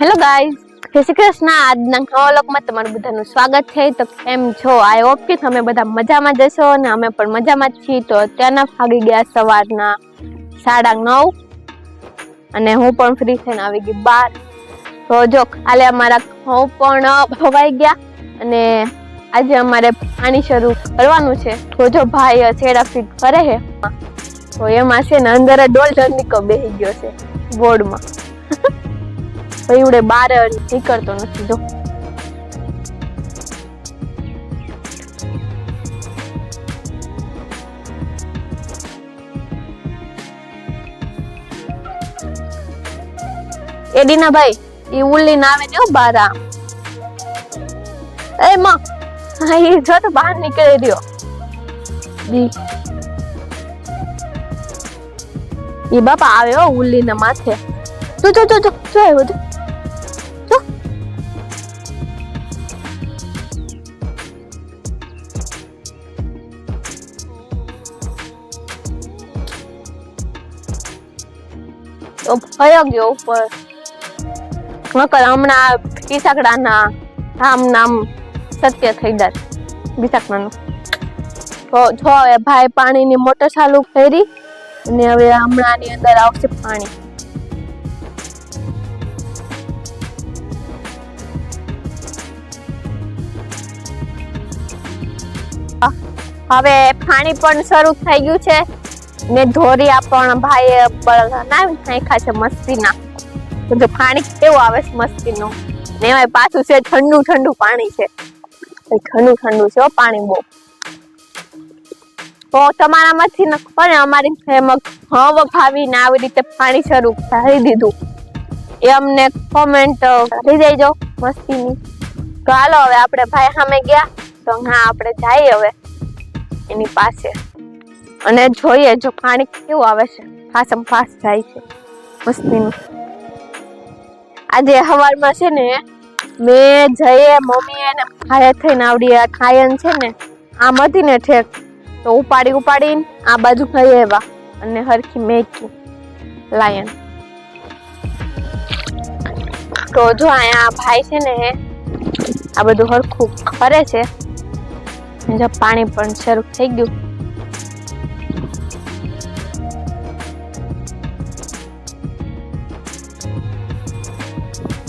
Hello guys જય શ્રી કૃષ્ણ. આજના નવા લોકમાં તમારું બધાનું સ્વાગત છે. તો કેમ છો? આઈ હોપ કે તમે બધા મજામાં જશો અને અમે પણ મજામાં જ છીએ. તો અત્યારના ભાગી ગયા સવારના સાડા નવ અને હું પણ ફ્રી થઈને આવી ગઈ બાર. તો જો, કાલે અમારા હું પણ ભવાઈ ગયા અને આજે અમારે પાણી શરૂ કરવાનું છે. તો જો ભાઈ છેડા ફીટ કરે છે. તો એમાં છે ને અંદર ડોલ ડંડીકો બેસી ગયો છે બોર્ડમાં. તો એવડે બાર નીકળતો નથી, જો. એડીના ભાઈ ઈ ઉલ્લી ના આવે ને બાર આમ. એ માં એ જો તો બહાર નીકળી રહ્યો. દી ઈ બાપા આવે હો ઉલ્લી ના માથે. તું જો જો જો જો આવ્યો તો ભયો ઉપર. નકર હમણાં ઈસાકડાના આમ નામ સત્ય થઈ જાય બીસાકડાનું તો જો હવે ભાઈ પાણીની મોટર ચાલુ કરી અને હવે હમણાં ની અંદર આવશે પાણી. હવે પાણી પણ શરૂ થઈ ગયું છે. ને ધોરિયા પણ ભાઈ નાખ્યા છે મસ્તીના. તો પાણી કેવું આવે છે મસ્તીનું. ને એમાં પાછું છે ઠંડુ ઠંડુ પાણી છે. ઠંડુ ઠંડુ છે પાણી બહુ. તો તમારામાંથી ખબર અમારી હવ ભાવીને આવી રીતે પાણી શરૂ કરી દીધું. એ અમને કોમેન્ટ કરી દેજો મસ્તીની. તો હાલો હવે આપણે ભાઈ સામે ગયા. તો હા, આપણે જઈએ હવે એની પાસે. અને જોઈએ જો પાણી કેવું આવે છે. ફાસમ ફાસ જાય છે. મસ્તીનું. આજે સવારમાં છે ને, મેં જઈએ મમ્મી ને ભાઈ થઈને આવડી આ ખાયન છે ને, આમ હતી ને ઠેક. તો ઉપાડી ઉપાડીને આ બાજુ ખાઈ આવ્યા અને હરખી મેકી. લાયન. તો જો અહીંયા ભાઈ છે ને, આ બધું હરખું કરે છે. જો પાણી પણ શરૂ થઈ ગયું.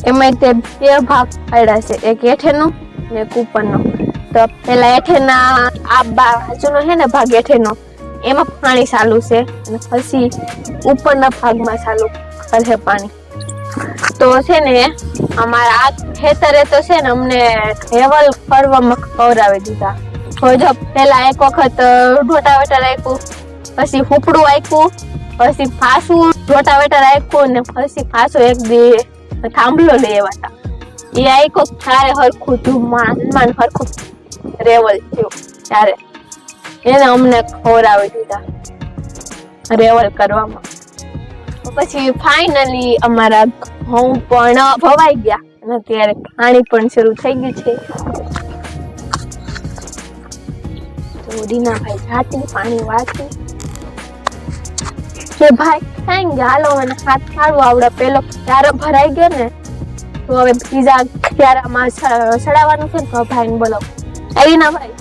એમાં તે બે ભાગ પાડ્યા છે. એક હેઠેનો ને એક ઉપરનો. તો પેલા હેઠેના આ બાજુનો છે ને ભાગ હેઠેનો એમાં પાણી ચાલુ છે અને પછી ઉપરના ભાગમાં ચાલુ કરે પાણી. તો છે ને અમારા આ ખેતરે તો છે ને અમને હેવલ ફરવામાં ખવડાવી દીધા. તો જો પેલા એક વખત રોટાવેટર આપ્યું પછી હુપડું આપ્યું પછી પાછું રોટાવેટર આપ્યું ને પછી ફાસું એક દી થાંભલો લઈ આવ્યા હતા એ આઈકો ત્યારે હરખું ધૂમમાં માન હરખું રેવલ થયું ત્યારે. એને અમને ખોરાવી દીધા રેવલ કરવામાં. પછી ફાઇનલી અમારા ઘઉં પણ ભવાઈ ગયા અને ત્યારે પાણી પણ શરૂ થઈ ગયું છે. તો દીનાભાઈ જાતી પાણી વાળતી કે ભાઈ, કઈ ગાલો અને હાથ કાઢવો આવડે. પેલો ક્યારે ભરાઈ ગયો ને, તો હવે બીજા ક્યારામાં સડાવવાનું છે તો ભાઈને બોલાવો આવી ના ભાઈ.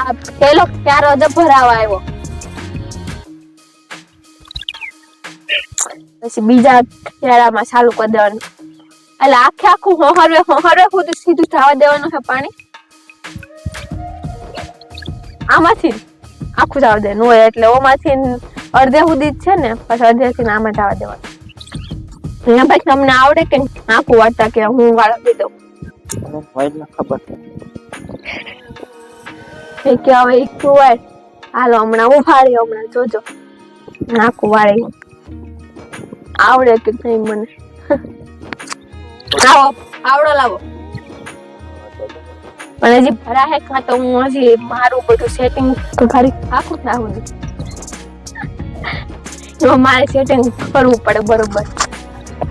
આ પેલો ક્યારો જ ભરાવા આવ્યો. પછી બીજા ક્યારામાં ચાલુ કરી દેવાનું. એટલે આખે આખું હોહરવે હોહરવે સુધી સીધું થવા દેવાનું છે પાણી. આમાંથી આખું જવા દેવાનું હોય એટલે ઓમાંથી અડધે સુધી જ છે ને પછી અડધેથી જ જવા દેવાનું. અહીંયા પછી તમને આવડે કે આખું વાળતા કે હું વાળા દઉં. ન ખબર કે હવે વાળ હાલો હમણાં ઉભાડી હમણાં જોજો. નાખું વાળી. આવડે કે નહીં મને? આવો આવડો લાવો. પણ હજી ભરાહે કાં તો હું હજી મારું બધું સેટિંગ આખું જ નાખું. એમાં મારે સેટિંગ કરવું પડે, બરોબર.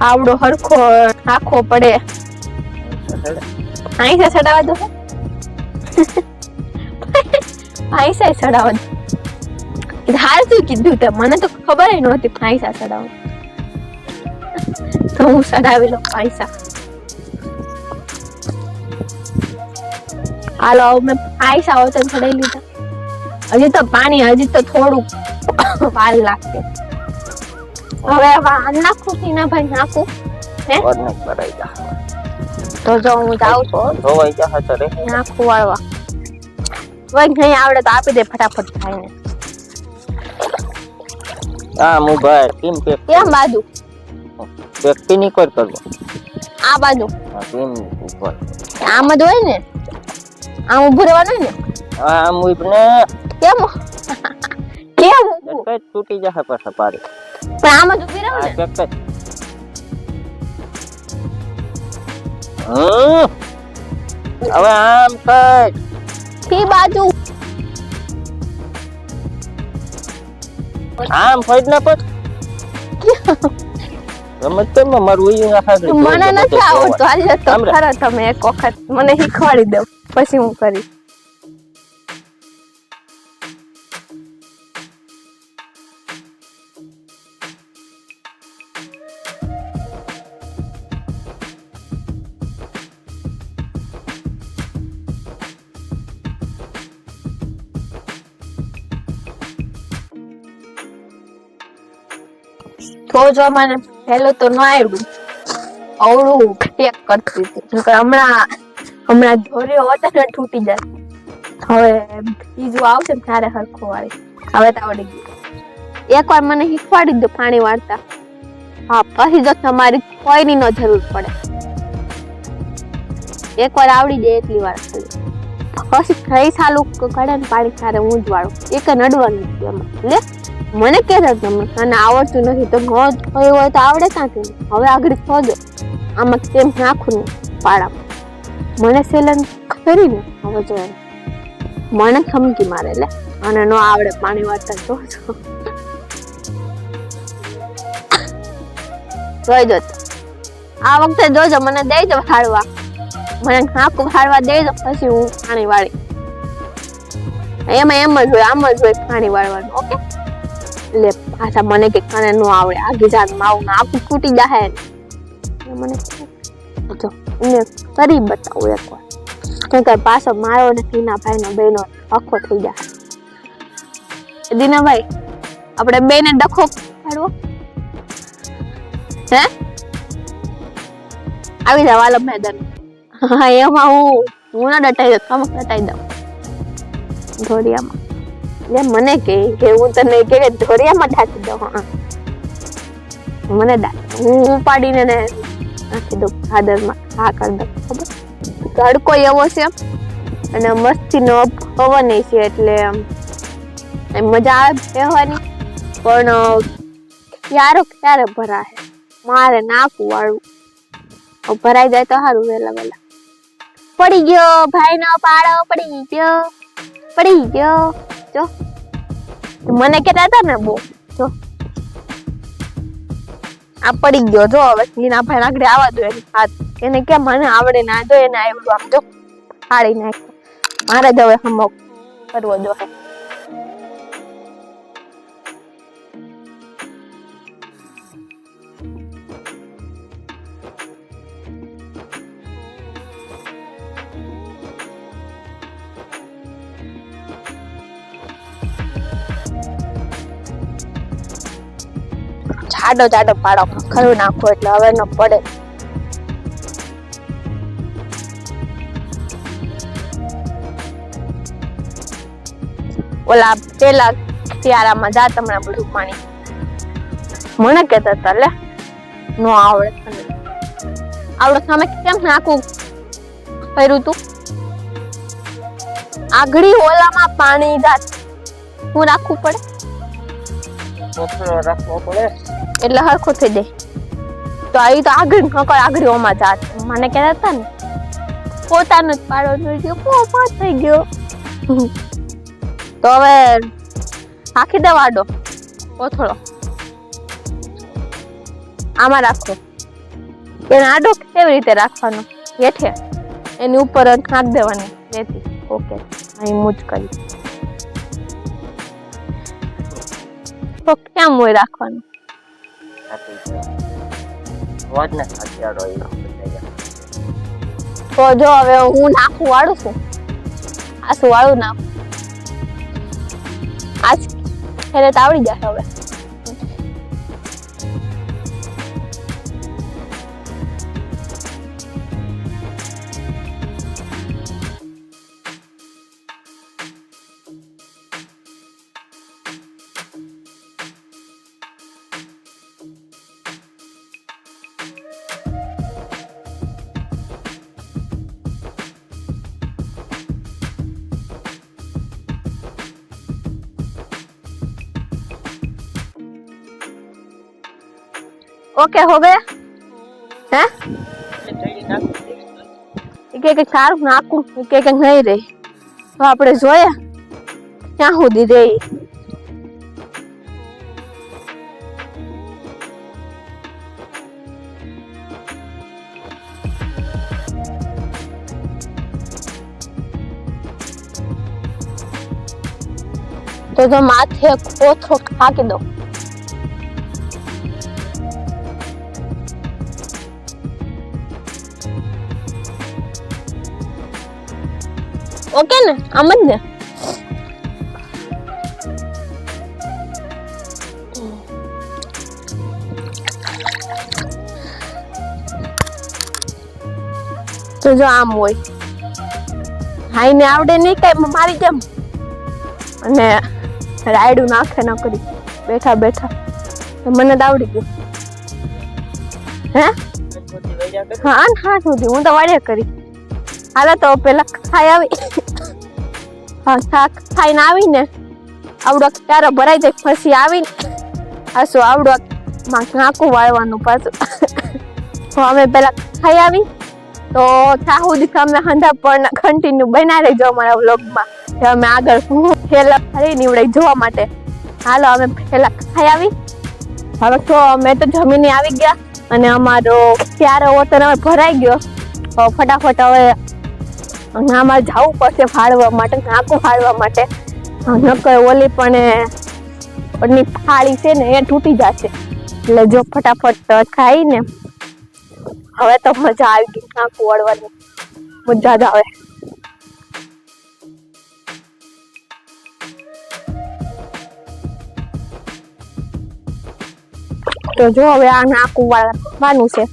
આવડો હરખો આખો પડે. આઈસે ચડાવવા દો. આઈસે ચડાવવા દો. હાલ શું કીધું તે. મને તો ખબર નહોતી આઈસા ચડાવવા તો હું સડાવી લઉં પૈસા. હાલો, હવે મેં પૈસા વતન ચડાવી લીધા. હજી તો પાણી, હજી તો થોડું વાર લાગશે. હવે નાખું કે ના ભાઈ નાખું. હે? ભરાઈ જા. તો જો હું જાઉં છું ધોવાઈ જા નાખું વાળવા વઈ નહીં આવડે તો આપી દે ફટાફટ ખાઈને આ મુ ભાઈ ટીમ પેક કેમ બાજુ? વ્યક્તિ ની કોઈ કરવો. આ બાજુ. ટીમ ઉપર આમ જ હોય ને? આમ ઉભું રહેવાનું ને? આ મુઈબને કેમ? કેમ ઊભું? તૂટી જશે પાછા પાડી. પણ આમ જ ઊભી રહું ને. હવે આમ કર. થી બાજુ. આમ ફોડ ના પડ. રમત મારું ના મને નથી આવડતું. આજે તો ખરા તમે એક વખત મને શીખવાડી દો. પછી હું કરીશ. તો જો મને પહેલું તો ન આવડ્યું અવળું પેક કરતી હતી. હમણાં હમણાં ધોર્યો હોત ને તૂટી જાય. હવે બીજું આવશે ત્યારે હરખો વાળી. હવે તો આવડી ગયું. એકવાર મને શીખવાડી દો પાણી વાળતા. હા, પછી જો તમારી કોઈની નો જરૂર પડે. એકવાર આવડી જાય એટલી વાર. પછી થઈ સાલું કડે ને પાણી સારે હું જ વાળું. એક નડવાનું લે. મને કહેતા તમે અને આવડતું નથી. તો ગોદ થયું હોય તો આવડે ક્યાંથી? હવે આગળ શોધો આમાં કેમ નાખું ને પાડામાં? મને સેલન ખરી ને હવે જો મને ખમકી મારે લે. અને નો આવડે પાણી વાળતા જો. જોઈ જો આ વખતે જોજો, મને દઈ દો હાડવા. મને નાકું ફાળવા દઈ દો પછી હું પાણી વાળી. એમાં એમ જ હોય, આમ જ હોય પાણી વાળવાનું, ઓકે? લે પાછા મને કે કને નો આવડે. આગી જાત માવું આખું ફૂટી જાહે મને જો એને કરી બતાવું એકવાર કેમ કે પાછો મારો ને ટીનાભાઈ નો બહેનો આખો થઈ જાય દીનાભાઈ, આપણે બેને ડખો પાડવો. હે? આવી જાવ આલો મેદાન. હા, એમાં હું હું ના ડટાઈ દઉં તમે ડટાઈ દઉં. ધોરિયામાં લે મને કે કે હું તને કે ધોરિયામાં ઢાંકી દઉં, હા. મને હું ઉપાડીને ને નાખી દઉં ખાદરમાં હા, કરી દઉં, ખબર? તડકો એવો છે અને મસ્તીનો પવન છે એટલે મજા આવે બેહવાની. પણ ક્યારો, ક્યારે ભરાય? મારે નાખવું વાળું. ભરાઈ જાય તો સારું વહેલા વહેલા. પડી ગયો ભાઈ નો પાડો, પડી ગયો પડી ગયો. જો. મને કેતા હતા ને બહુ. જો. આ પડી ગયો. જો હવે લીના ભાઈ આગળ આવવા દો એની હાથ. એને કે મને આવડે ના, જો એને આવડું આમ જો. ફાડી નાખ્યો મારે જ હવે હમો કરવો જો હે જાડો પાડો. ખરું નાખો એટલે હવે ન પડે. ઓલા પેલા શિયાળામાં જા તમને બધું પાણી. મને કેતા હતા, લે. નો આવડે તને. આવડે સામે કેમ નાખું? કર્યું તું. આગળી ઓલામાં પાણી જાત હું રાખવું પડે? એટલે હરખો થઈ જાય તો આવી તો આગળ નકર આગળ જાત મને કહેતા હતા ને, પોતાનો જ પાડો થઈ ગયો થઈ ગયો. તો હવે હાખી દે વાડો, કોથળો. આમાં રાખો. એને આડો કેવી રીતે રાખવાનો? હેઠે. એની ઉપર નાખ દેવાની. રેતી. ઓકે. અહીં મૂજ કરી. તો કેમ હોય રાખવાનું? તો જો હવે હું નાખું, વાળું છું આ શું વાળું નાખું? આજ? તો આવડી જશે હવે. ઓકે, હવે? હે? એક એક સારું નાખું એક એક નહીં રહી તો આપણે જોઈએ. ક્યાં સુધી રહી તો જો માથે કોથો ખાકી દો ઓકે ને? આમ જ ને? તો જો આમ હોય. હાઈને આવડે નહીં કઈ મારી જેમ. અને રાયડું નાખે ન કરી. બેઠા બેઠા. મને તો આવડી ગયું. હે? હા હા, સુધી. હું તો વાડે કરી. હાલો તો પેલા ખાઈ આવી. શાક ખાઈને આવીને આવડો ક્યારે ભરાઈ જાય, પછી આવીને શું આવડો માં નાખું વાળવાનું પાછું. તો અમે પહેલાં ખાઈ આવી તો ત્યાં સુધી તમે હંધા પણ કન્ટિન્યુ બનાવી રહેજો અમારા વ્લોગમાં. અમે આગળ હું ફેલા ફરી નીવડાઈ જોવા માટે. હાલો, અમે પેલા ખાઈ આવી હવે તો અમે તો જમીને આવી ગયા અને અમારો ક્યારે ઓતર હવે ભરાઈ ગયો. તો ફટાફટ હવે અમારે જવું પડશે ફાળવા માટે નાકો ફાળવા માટે. નકર ઓલી પણ ઓની ફાળી છે ને, એ તૂટી જશે. એટલે જો ફટાફટ ખાઈને હવે તો મજા આવી ગઈ નાકું વળવાની. મજા જ આવે. તો જો હવે આ નાકું વાળવાનું છે.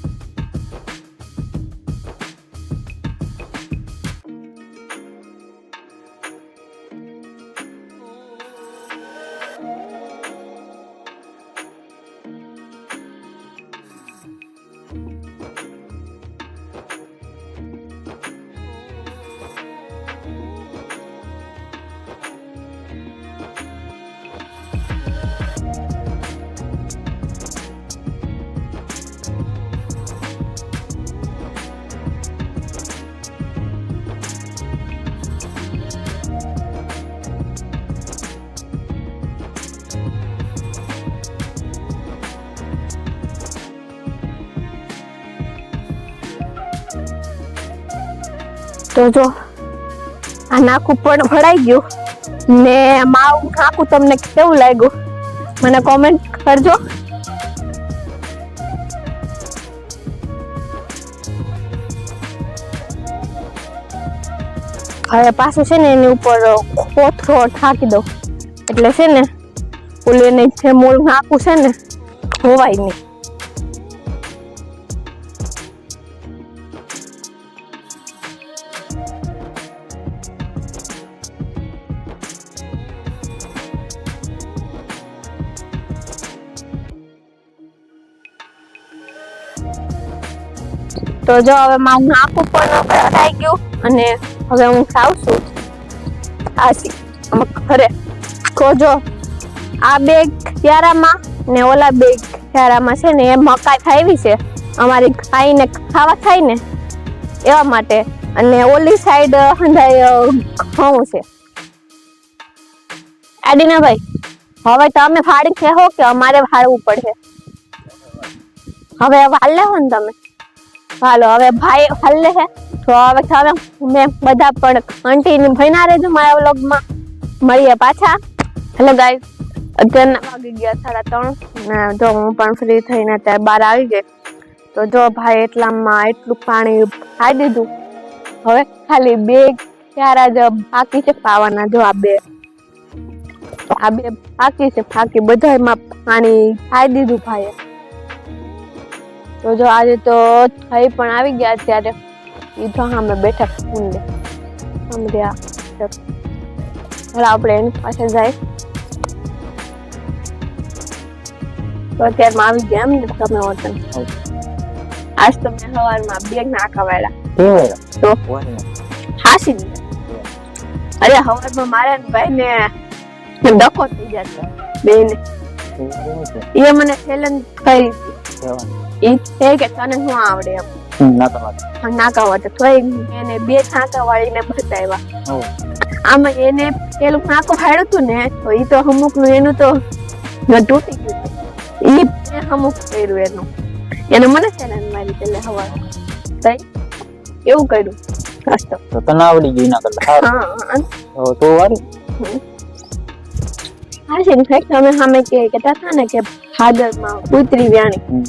તો જો, આ નાકું પણ ભરાઈ ગયું. ને માવું નાકું તમને કેવું લાગ્યું? મને કોમેન્ટ કરજો. હવે પાછું છે ને એની ઉપર કોથરો ઠાકી દો એટલે છે ને, ઓલું એને જે મૂળ નાકું છે ને, હોવાય નહીં. તો જો હવે મારું નાકું પણ અડાઈ ગયું અને હવે હું ખાઉં છું. અમે ઘરે. તો આ બેગ ક્યારામાં ને ઓલા બેગ ક્યારામાં છે ને એ મકાઈ ખાવી છે. અમારી ખાઈને ખાવા થાય ને, એવા માટે. અને ઓલી સાઈડ હંધાય ઘઉં છે. આડીના ભાઈ, હવે તમે ફાડી કહેવો કે અમારે ફાડવું પડશે. હવે વાલ લેવો ને તમે? હાલો, હવે ભાઈ હલ્લે છે તો હવે હવે મેં બધા પણ કન્ટિન્યુ ના રહેજો મારા વ્લોગમાં. મળીએ પાછા. હેલો ગાઈઝ અત્યારના વાગી ગયા સાડા ત્રણ. ને જો હું પણ ફ્રી થઈને ત્યારે બહાર આવી ગઈ. તો જો ભાઈ એટલામાં એટલું પાણી ખાઈ દીધું. હવે ખાલી બે ક્યારા જ બાકી છે પાવાના જો આ બે. આ બે બાકી છે. બાકી બધામાં પાણી ખાઈ દીધું ભાઈએ. તો જો આજે તો થઈ પણ આવી ગયા ત્યારે એ તો સામે બેઠા ઊંડે સમજ્યા ચાલો આપણે એની પાસે જાય. તો અત્યારમાં આવી ગયા એમ ને તમે વતન આજ તો મેં સવારમાં બેગ નાખા વાળા. તો હાસી અરે સવારમાં મારે ને ભાઈ ને ડખો થઈ જતો. બેને એ મને ચેલેન્જ કરી. કેવાનું? એ છે કે તને શું આવડે એમ? હમ, ના તમારે પણ નાકા વાટે એને બે છાંકા વાળીને બતાવ્યા. આમાં એને પેલું નાકો ફાડ્યું હતું ને તો એ તો અમુકનું એનું તો તૂટી ગયું. અમુક કર્યું એનું. એને મને ચેલેન્જ મારી પેલે હવા તઈ એવું કર્યું. તો. તને આવડી ગયું ના કરતા. હા તો વારી. હા છે ઇનફેક્ટ અમે સામે કે કહેતા હતા ને કે ભાદરમાં ઉતરી વ્યાણી.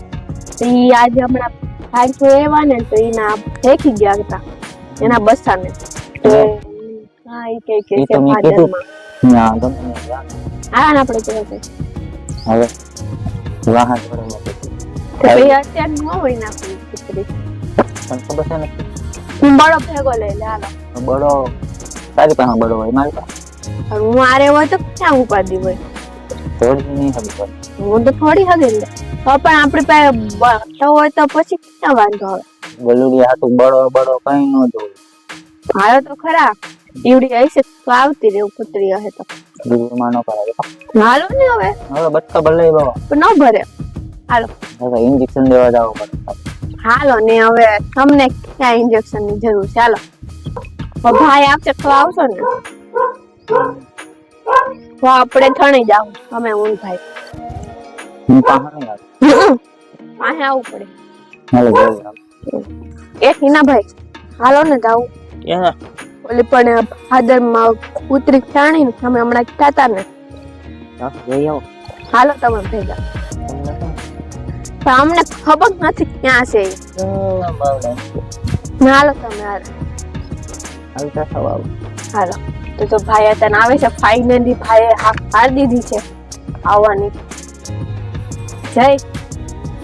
તો ઈ આજે હમણાં તો એવા ને તો એના ફેંકી ગયા હતા એના બસાને તો હા. એ કે કે છે તો મેં કીધું. ભાદરમાં ના ગમે આપણે કહેવાય હવે વાહન તો અત્યારે ન હોય ને આપણી ખબર છે ને? હું બળો ભેગો લઈ લે હાલો. બડો તારી પાસે બડો હોય મારી પાસે. હું આરે હોય તો ક્યાં ઉપાધી હોય? થોડી નહીં ખબર હું તો થોડી હગી લે તો પણ આપણી પાસે બળતો હોય તો પછી ક્યાં વાંધો આવે? ગલુડી હાથું બળો બળો કઈ ન જોવું. હાલો તો ખરા. ઈવડી હશે તો આવતી રહેવું પુત્રી હશે તો. દૂરમાં ન કરાવે હાલો ને હવે. હવે બચ્ચા ભલે બાબા પણ ન ભરે. હાલો. હવે ઇન્જેક્શન દેવા જાવ પડે. હાલો ને હવે તમને ક્યાં ઇન્જેક્શનની જરૂર છે? હાલો. ભાઈ આવશે તો આવશો ને. તો આપણે થણી જાવ તમે હું ભાઈ હું પાસે નહીં આવું પડે. હાલો એ હિના ભાઈ હાલો ને જાવ ઓલી પણ ફાધરમાં ઉતરી પ્રાણી ને અમે હમણાં હતા ને. હાલો તમે ભેગા. અમને ખબર નથી ક્યાં છે હાલો તમે હાલો. હાલો. તો તો ભાઈ તને આવે છે ફાઇનલી ભાઈ હાર દીધી છે આવવાની. જય.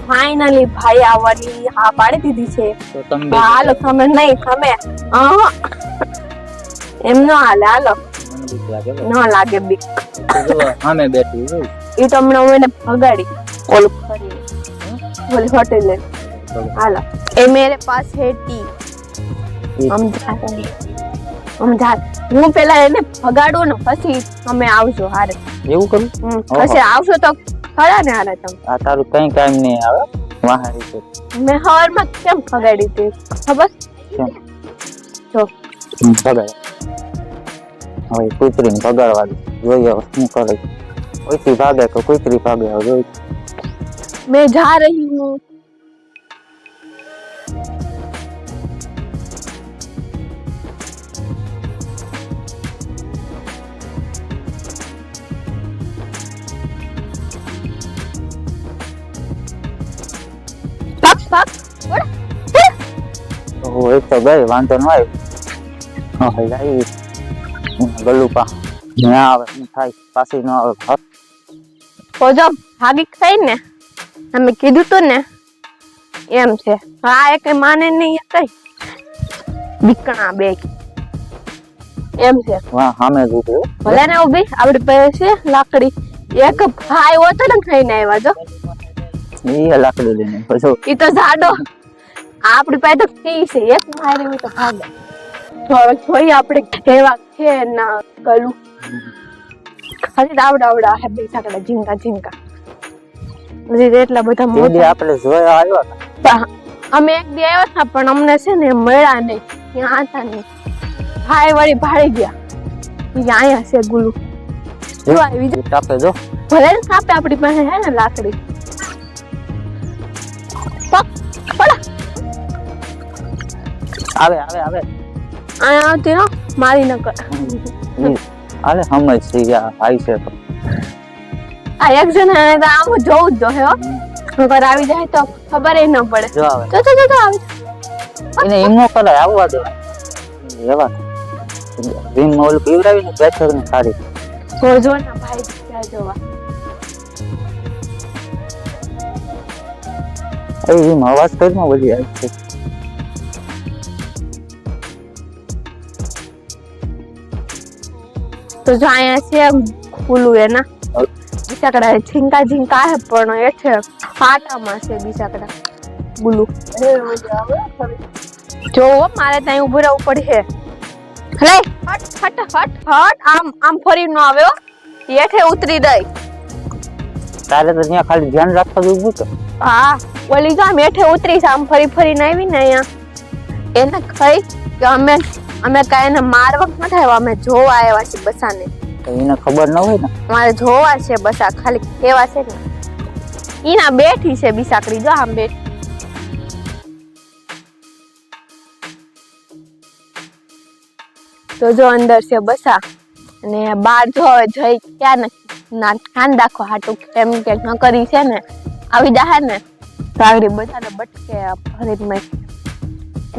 ફાઇનલી ભાઈ આવવાની હા પાડી દીધી છે. તો તમે હાલો તમે નહીં તમે. એમ ન હાલે હાલો. ન લાગે બીક. સામે બેઠી એ તો હમણાં હું એને ભગાડી. ઓલું ફરી ઓલી હોટેલ હાલો. એ મેરે પાસ હે ટી. અમદાવાદ. હું પેલા એને ભગાડું ને પછી અમે આવજો હારે. એવું કરું? પછી આવશો તો ખરા ને હારે તમે. આ તારું કઈ કામ નહીં આવે વાહારી છે. મેં હવારમાં કેમ ભગાડી તી ખબર? જો. ભગાડ. હવે કુતરી કુતરીને ભગાડવા જોઈએ શું કરે. ઓઈથી ભાગે તો કુતરી ભાગે હવે મેં જા રહી હું. હોય તો ગઈ વાંધો ન આવ્યો જાય ગલું પા ના આવે શું થાય. પાછી ન આવે. હટ. તો જો ભાગી થઈ ને. તમે કીધું તું ને. એમ છે. આ એક માને નહીં એ કઈ. બીકણા બે. એમ છે. હા સામે દીધું ભલે ને ઊભી. આપડી પાસે છે લાકડી. એક ભાઈ હોતો ને ખાઈને આવ્યા જો. એ લાકડી લઈને. પછી એ તો જાડો આપડી પાસે તો કી છે એક મારે હોય તો ભાગે. તો હવે જોઈએ આપણે કેવા છે ના કલું ખાલી આવડા આવડા હે બે સાકડા ઝીંકા ઝીંકા હજી એટલા બધા મોટા. આપણે જોયા આવ્યા અમે એક દી આવ્યા હતા પણ અમને છે ને મળ્યા નહીં. ત્યાં હતા નહીં. ભાઈ વળી ભાળી ગયા. ત્યાં અહીંયા છે ગુલુ. જો આવી એ કાપે જો. ભલે કાપે આપણી પાસે હે ને લાકડી. પક પડા. આવે આવે આવે. અહીંયા આવતી હો મારી ન કર આલે સમજ છે યાર આવી છે તો. આ એક જણ આમ જોવું જ જો હે. ઉપર આવી જાય તો ખબર ન પડે. જો આવે. તો તો તો આવી. એને એમ નો કરાય આવવા દે. એવા રીમ ઓલું પીવડાવીને બેઠક ને સારી જો જો ના ભાઈ ત્યાં જોવા. એ રીમ અવાજ કરીને બધી આવી છે. તો જો અહીંયા છે ખુલ્લું એના. બિસાકડા ઝીંકા ઝીંકા હે પણ એ છે ફાટામાં છે બિસાકડા ગુલુ જોવો મારે ત્યાં ઉભું રહેવું પડશે. લે હટ હટ હટ હટ. આમ આમ ફરી નો આવ્યો હેઠે ઉતરી દઈ. તારે તો ત્યાં ખાલી ધ્યાન રાખવા જેવું કે? હા ઓલી જો આમ હેઠે ઉતરીશ આમ ફરી ફરીને આવી ને અહીંયા. એને કઈ કે અમે અમે કાંઈ એને મારવા નથી આવ્યા અમે જોવા આવ્યા છીએ બસાને. એને ખબર ન હોય ને? મારે જોવા છે બસા ખાલી કેવા છે ને? ઈના બેઠી છે બિસાકડી જો આમ બેઠી. તો જો અંદર છે બસા અને બાર જો હવે જઈ ક્યાં ને ના કાન દાખો હાટું કેમ કે ન કરી છે ને? આવી જાહે ને? સાગરી બધાને બટકે ભરીમાં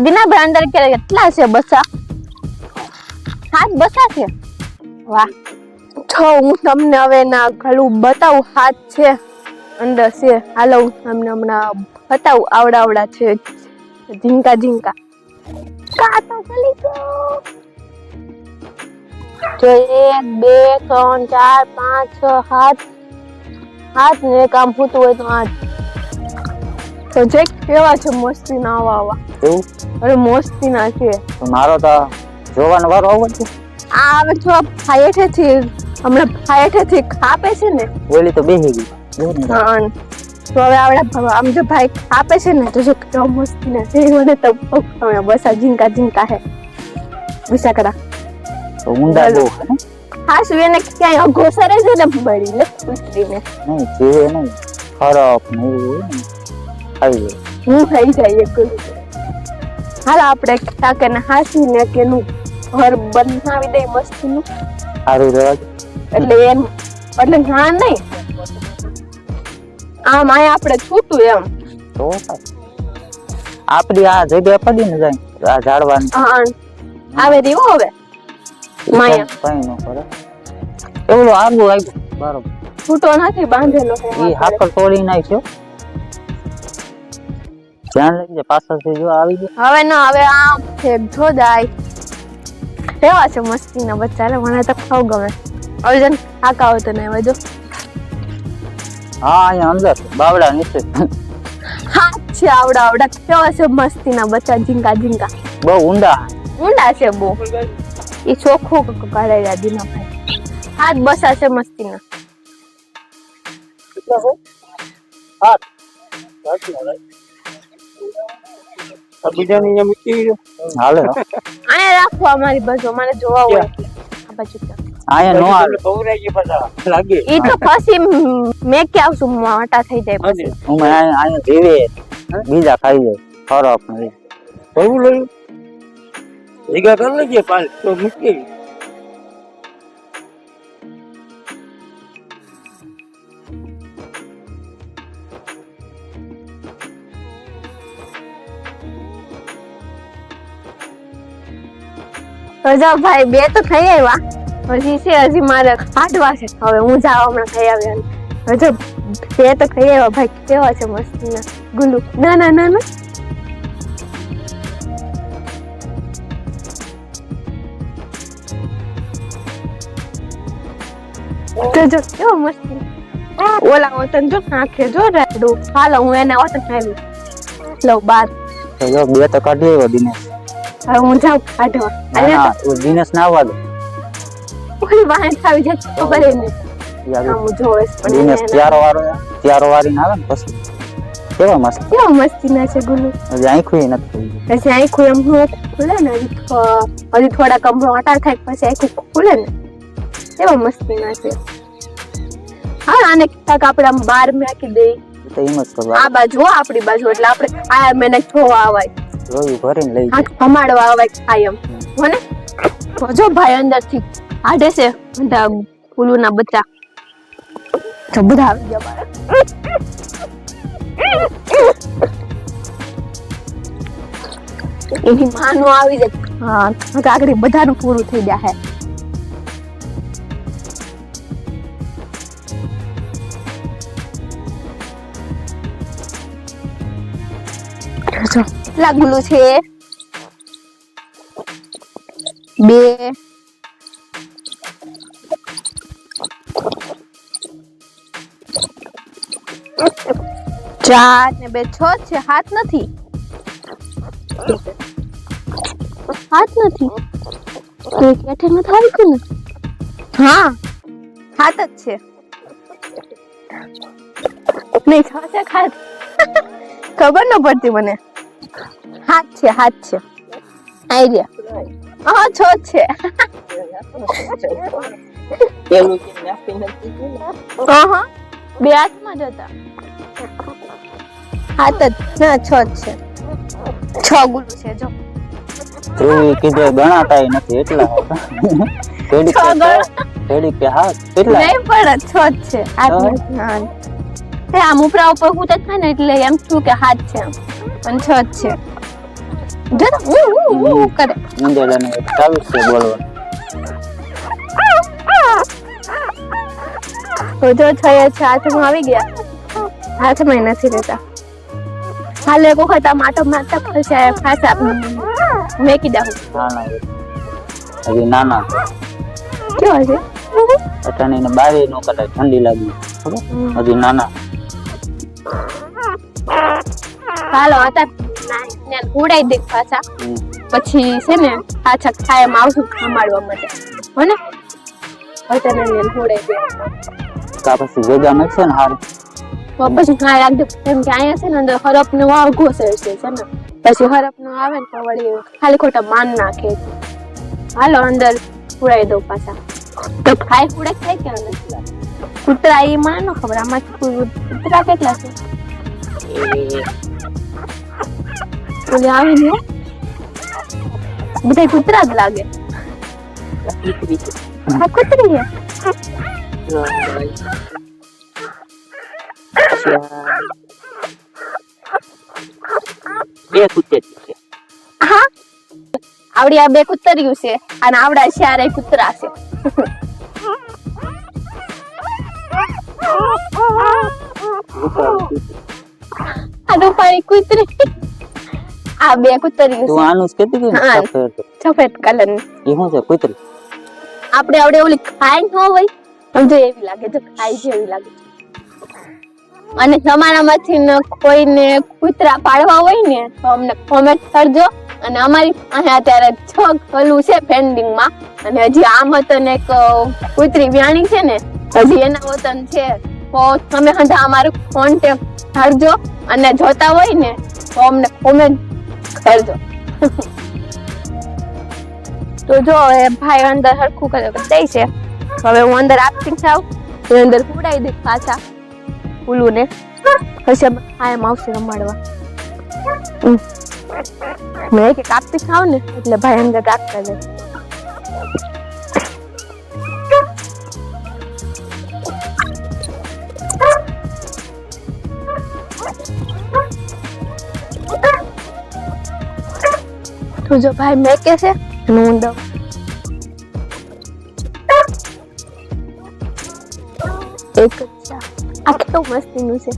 દિનાભાઈ અંદર કે કેટલા છે બસા? હાથ બસા છે વાહ. જો હું તમને હવે ના ગળું બતાવું હાથ છે અંદર છે. હાલો હું તમને હમણાં બતાવું આવડા આવડા છે. ઝીંકા ઝીંકા. કાતો ગલી ગયો? જો એક બે ત્રણ ચાર પાંચ છ સાત હાથ ને કામ ફૂટવું હોય તો આઠ તો જે કેવા છે મસ્તી ના આવા એવું? અરે મસ્તી ના છે મારો તો જોવાનો વારો આવો છે? આ હવે તો ફાયેઠેથી હમણાં ફાયેઠેથી ખાપે છે ને. ઓલી તો બેહી ગઈ. જો હા તો હવે આવડે આમ જો ભાઈ ખાપે છે ને તો જો કેવો મસ્તી ને છે મને તો હવે બસ આ ઝીંકા ઝીંકા હે. બિસાકડા તો ઊંડા બહુ હા? શું એને ક્યાંય અઘોસરે છે ને બળી લે ઉતરીને. નહીં જે નહીં ખરાબ નહીં આવી જાય. હું થઈ જાય એકલું હાલ આપણે કાકે ને હાસીને કે નું ઘર બનાવી દઈ મસ્તીનું. સારું રહેવા એટલે એમ એટલે ના નહીં. આમ આયા આપણે છૂટું એમ. તો આપડી આ જગ્યા પડી ને જાય આ ઝાડવાની. હા આવે રહ્યું હવે. માયા. કઈ ન કરે. એવું આગું આવ્યું બરોબર. છૂટો નથી બાંધેલો એ. હાકર તોડી નાખ્યો. ધ્યાન રાખજે પાછળથી જો આવી ગયો. હવે ના હવે આમ છે જોદાય કેવા છે મસ્તી ના બચ્ચા લે મને તો ખાવ ગમે. હવે આ કાવ તો નહીં વજો હા અહીંયા અંદર બાવડા નીચે. હા છે આવડા આવડા. કેવા છે મસ્તી ના બચ્ચા ઝીંકા ઝીંકા. બહુ ઊંડા. ઊંડા છે બહુ. એ ચોખ્ખું કાઢાઈ દીના ભાઈ. હાથ બસા છે મસ્તી ના બીજાની અહીંયા મૂકી હાલે આને રાખો અમારી બાજુ મને જોવા હોય. આ બાજુ ક્યાં? નો હાલે. ખવડાવી ગયા પાછા લાગે. ઈ તો પછી મેં કે આવશું? મોટા થઈ જાય પછી. હું અહીંયા જીવે. બીજા ખાઈ જાય. ખરાબ ને બહુ લઈ ભેગા કરી લેજે પાંચ તો મૂકી. તો ભાઈ બે તો થઈ આવ્યા. હજી છે હજી મારે કાઢવા છે. હવે હું જાવ હમણાં ખાઈ આવ્યા હજુ બે તો ખાઈ આવ્યા ભાઈ. કેવા છે મસ્તી ના ગુલ્લુ. ના ના ના ના. તો જો કેવો મસ્તી. ઓલા વતન જો નાખે જો રેડું. હાલો હું એને વતન ખાઈ લો બાર. બે તો કાઢી આવ્યો દિનેશ. હવે હું જાઉં કાઢવા. ના તું દિનેશ ના આવવા દે. કોઈ વાહન આવી જાય ખબર ય નહીં. યાર, હા, હું જોઈશ પણ દિનેશ ત્યારો વાળો ત્યારો વાળી આવે ને પછી? કેવા મસ્ત? કેવા મસ્તી ના છે હજી આંખું નથી પછી આંખું એમ હું ખુલે ને હજી થોડા કમ અટાર થાય પછી આંખું ખુલે ને. એવા મસ્તી ના છે. હા આને ક્યાંક આપણે આમ બાર નાખી દઈ. તો એમ જ કરવું આ બાજુ આપડી આપણી બાજુ એટલે આપણે આ મેને જોવા આવાય. રોયું ભરીને લઈ જાય હમાડવા આવાય ખાય એમ. મને? જો ભાઈ અંદરથી આડે છે બધા ફૂલુના બચ્ચા. તો બધા આવી ગયા બાર એની માનો આવી જાય. હા બધાનું પૂરું થઈ ગયા હે. કેટલા ગુલું છે. બે. ચાર ને બે. છ છે, હાથ નથી. હાથ નથી. કોઈ કેઠે માં થાય કે હા, હાથ જ છે. નહીં, છ છે હાથ ખબર ન પડતી મને. હાથ છે હાથ છે. આઈડિયા હા છ છે. પેલું કે નાખી નથી. હા હા બે હાથમાં જ હતા. હાથ જ ના છ છે. છ ગુલું છે જો. ધ્રુવી કીધે ગણાતા નથી એટલા છ કે કે હા કેટલા નહીં પણ છ જ છે. હાથ નથી હા. એ આમ ઉપરા ઉપર હું થાય ને એટલે એમ છું કે હાથ છે આમ પણ છ જ છે. જો તો ઉ, ઉ, ઉ, કરે. મંદેલાને ચાલુ છે બોલવાનું. તો જો છ છે હાથમાં આવી ગયા. હાથમાં નથી રહેતા. હાલ એક વખત આમ માટો મારતા ફસાય ફાસા મેકી દઉં. ના હજી નાના કેવા છે? અટાણીને બારે નો કદાચ ઠંડી લાગી. હજી નાના. હાલો અત્યારે ઉડાઈ દે પાછા. પછી છે ને પાછા ખાયમાં આવશું ખમાડવા માટે. હો ને? અત્યારે ને ઉડાઈ દે કા પછી ભેગા મળશે ને હાર? તો પછી ખાય રાખજો. કેમ કે અહીંયા છે ને અંદર હરપ નો વાવ છે છે ને. પછી હરપ નો આવે ને તો વળી ખાલી ખોટા માન નાખે છે. હાલો અંદર ઉડાઈ દો પાછા. તો ખાય ઉડે થાય કે અંદર કૂતરા એ માનો ખબર આમાં કૂતરા કેટલા છે? ઓલે આવીને બધા કૂતરા જ લાગે. આ કૂતરી છે. બે કૂતરી છે. હા? આવડી આ બે કૂતરીયું છે અને આવડા ચારે કૂતરા છે. આ રૂપાળી કૂતરી. આ બે કૂતર્યું તું આનું હતી ને? હા. સફેદ સફેદ કલર એ શું છે કુતરી? આપણે આવડે ઓલી ખાઈ ન હોય સમજો એવી લાગે તો ખાઈ જેવી લાગે. અને તમારામાંથી કોઈને કૂતરા પાડવા હોય ને તો અમને કોમેન્ટ કરજો. અને અમારી પાસે અત્યારે છ ગલું છે પેન્ડિંગમાં અને હજી આમ વતન એક કુતરી કૂતરી વ્યાણી છે ને હજી એના વતન છે. તો તમે હંધા અમારું કોન્ટેક્ટ કરજો. અને જોતા હોય ને તો અમને કોમેન્ટ કરજો તો જો એ ભાઈ અંદર હરખું કરે દઈ છે હવે હું અંદર આપતી જાઉં એ અંદર ઉડાઈ દઈશ પાછા ઉલું ને પછી હા એમ આવશે રમાડવા મેં કે કાપતી ખાવ ને એટલે ભાઈ અંદર કાપતા જાય તો જો ભાઈ મેં કે છે અને હું દઉં એક જ છે આ કેવું મસ્તીનું છે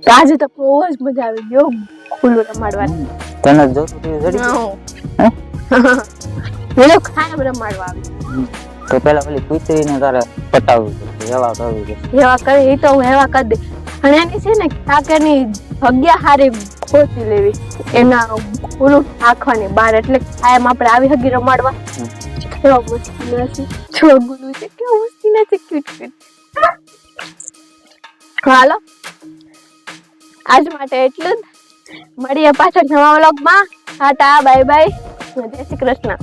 તો આજે તો બહુ જ મજા આવી ગયો ખુલ્લું રમાડવાની તને જોતું તું જડી ગયું? હે? મને ખાયમ રમાડવા આવી તો પેલા પેલી કુતરીને તારે પટાવવું પડશે એવા કરવું પડશે. એવા કરી એ તો હું એવા કરી દે પણ એની છે ને કાકાની જગ્યા હારી ખોતી લેવી. એના ઓલું નાખવાની બાર એટલે કાયમ આપણે આવી હગી રમાડવા. કેવા મુશ્કેલ છે. છોગુલું છે કેવું મુશ્કેલ છે ક્યુટ ક્યુટ હાલો. આજ માટે એટલું જ. મળીએ પાછળ નવા વ્લોગમાં. Tata bye bye. જય શ્રી કૃષ્ણ.